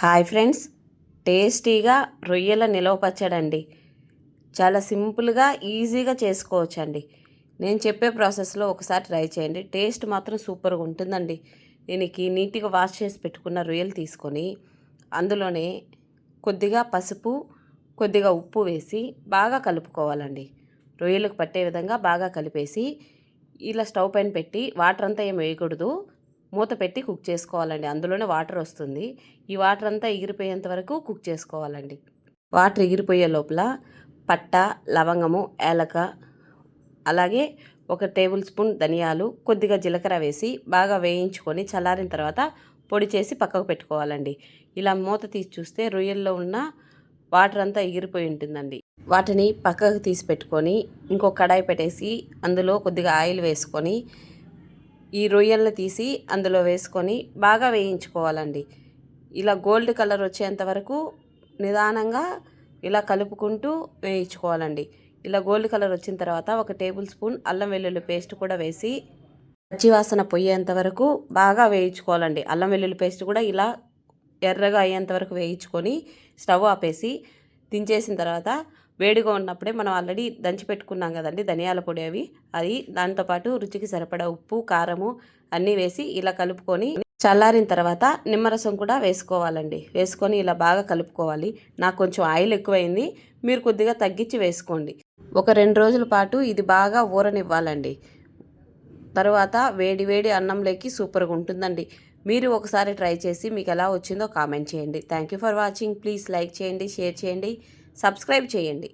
Hi friends. టేస్టీగా రొయ్యల నిలవ పచ్చడండి. చాలా సింపుల్గా ఈజీగా చేసుకోవచ్చు అండి నేను చెప్పే ప్రాసెస్లో ఒకసారి ట్రై చేయండి. టేస్ట్ మాత్రం సూపర్గా ఉంటుందండి. దీనికి నీట్గా వాష్ చేసి పెట్టుకున్న రొయ్యలు తీసుకొని అందులోనే కొద్దిగా పసుపు కొద్దిగా ఉప్పు వేసి బాగా కలుపుకోవాలండి. రొయ్యలకు పట్టే విధంగా బాగా కలిపేసి ఇలా స్టవ్ పైన పెట్టి వాటర్ అంతా ఏం వేయకూడదు. మూత పెట్టి కుక్ చేసుకోవాలండి. అందులోనే వాటర్ వస్తుంది. ఈ వాటర్ అంతా ఎగిరిపోయేంత వరకు కుక్ చేసుకోవాలండి. వాటర్ ఎగిరిపోయే లోపల పట్ట లవంగము ఏలక అలాగే ఒక టేబుల్ స్పూన్ ధనియాలు కొద్దిగా జీలకర్ర వేసి బాగా వేయించుకొని చల్లారిన తర్వాత పొడి చేసి పక్కకు పెట్టుకోవాలండి. ఇలా మూత తీసి చూస్తే రొయ్యల్లో ఉన్న వాటర్ అంతా ఎగిరిపోయి ఉంటుందండి. వాటిని పక్కకు తీసి పెట్టుకొని ఇంకో కడాయి పెట్టేసి అందులో కొద్దిగా ఆయిల్ వేసుకొని ఈ రొయ్యలను తీసి అందులో వేసుకొని బాగా వేయించుకోవాలండి. ఇలా గోల్డ్ కలర్ వచ్చేంత వరకు నిదానంగా ఇలా కలుపుకుంటూ వేయించుకోవాలండి. ఇలా గోల్డ్ కలర్ వచ్చిన తర్వాత ఒక టేబుల్ స్పూన్ అల్లం వెల్లుల్లి పేస్ట్ కూడా వేసి పచ్చివాసన పోయేంత వరకు బాగా వేయించుకోవాలండి. అల్లం వెల్లుల్లి పేస్ట్ కూడా ఇలా ఎర్రగా అయ్యేంత వరకు వేయించుకొని స్టవ్ ఆపేసి దించేసిన తర్వాత వేడిగా ఉన్నప్పుడే మనం ఆల్రెడీ దంచి పెట్టుకున్నాం కదండి ధనియాల పొడి అవి. అది దాంతోపాటు రుచికి సరిపడా ఉప్పు కారము అన్నీ వేసి ఇలా కలుపుకొని చల్లారిన తర్వాత నిమ్మరసం కూడా వేసుకోవాలండి. వేసుకొని ఇలా బాగా కలుపుకోవాలి. నాకు కొంచెం ఆయిల్ ఎక్కువైంది. మీరు కొద్దిగా తగ్గించి వేసుకోండి. ఒక రెండు రోజుల పాటు ఇది బాగా ఊరనివ్వాలండి. తర్వాత వేడి వేడి అన్నంలోకి సూపర్గా ఉంటుందండి. మీరు ఒకసారి ట్రై చేసి మీకు ఎలా వచ్చిందో కామెంట్ చేయండి. Thank you for watching. Please like చేయండి షేర్ చేయండి. సబ్స్క్రైబ్ చేయండి.